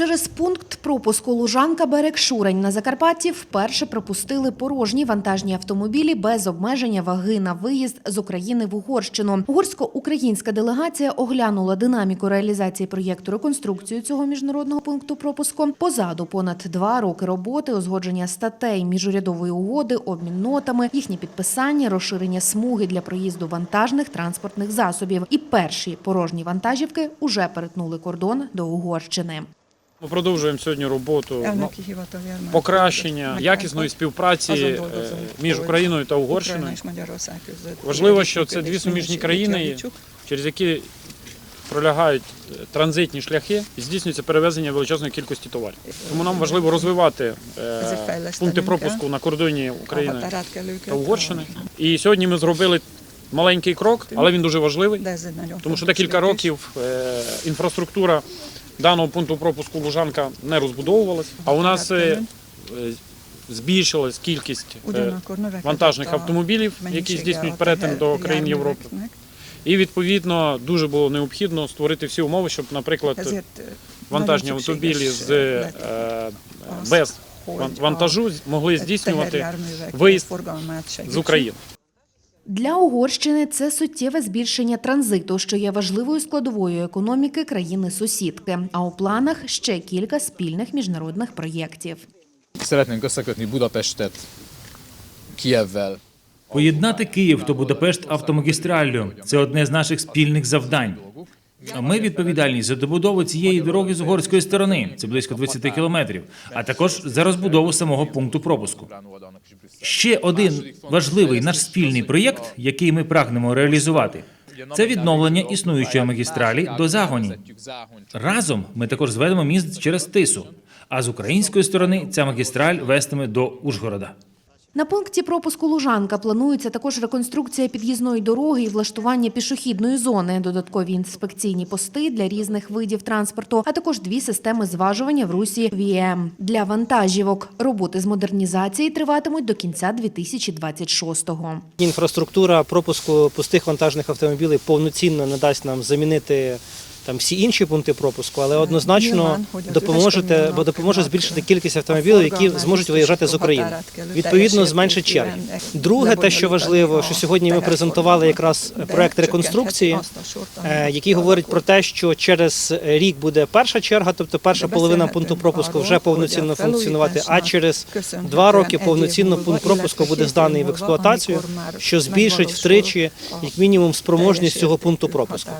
Через пункт пропуску Лужанка Берег Шурень на Закарпатті вперше пропустили порожні вантажні автомобілі без обмеження ваги на виїзд з України в Угорщину. Угорсько-українська делегація оглянула динаміку реалізації проєкту реконструкцію цього міжнародного пункту пропуску. Позаду понад два роки роботи, узгодження статей міжурядової угоди, обмін нотами, їхнє підписання, розширення смуги для проїзду вантажних транспортних засобів. І перші порожні вантажівки уже перетнули кордон до Угорщини. Ми продовжуємо сьогодні роботу покращення якісної співпраці е, між Україною та Угорщиною, Важливо, що це дві суміжні країни, через які пролягають е, транзитні шляхи і здійснюється перевезення величезної кількості товарів. Тому нам важливо розвивати е, пункти пропуску на кордоні України та Угорщини. І сьогодні ми зробили маленький крок, але він дуже важливий, тому що декілька років інфраструктура даного пункту пропуску Лужанка не розбудовувалась. А у нас е, е, збільшилась кількість е, вантажних автомобілів, які здійснюють перетин до країн Європи. І відповідно дуже було необхідно створити всі умови, щоб, наприклад, вантажні автомобілі з е, без вантажу могли здійснювати виїзд з України. Для Угорщини це суттєве збільшення транзиту, що є важливою складовою економіки країни-сусідки. А у планах ще кілька спільних міжнародних проєктів. Szeretnénk összekötni Budapestet Kievvel. Поєднати Київ та Будапешт автомагістраллю це одне з наших спільних завдань. Ми відповідальні за добудову цієї дороги з угорської сторони, це близько 20 кілометрів, а також за розбудову самого пункту пропуску. Ще один важливий наш спільний проєкт, який ми прагнемо реалізувати, це відновлення існуючої магістралі до загоні. Разом ми також зведемо міст через Тису. А з української сторони ця магістраль вестиме до Ужгорода. На пункті пропуску Лужанка планується також реконструкція під'їзної дороги і влаштування пішохідної зони, додаткові інспекційні пости для різних видів транспорту, а також дві системи зважування в русі ВІМ для вантажівок. Роботи з модернізації триватимуть до кінця 2026-го. Інфраструктура пропуску пустих вантажних автомобілів повноцінно не дасть нам замінити там всі інші пункти пропуску, але однозначно допоможете, бо допоможе збільшити кількість автомобілів, які зможуть виїжджати з України. Відповідно, зменшить черги. Друге, те, що важливо, що сьогодні ми презентували якраз проект реконструкції, е, який говорить про те, що через рік буде перша черга, тобто перша половина пункту пропуску вже повноцінно функціонувати, а через два роки повноцінно пункт пропуску буде зданий в експлуатацію, що збільшить втричі, як мінімум, спроможність цього пункту пропуску.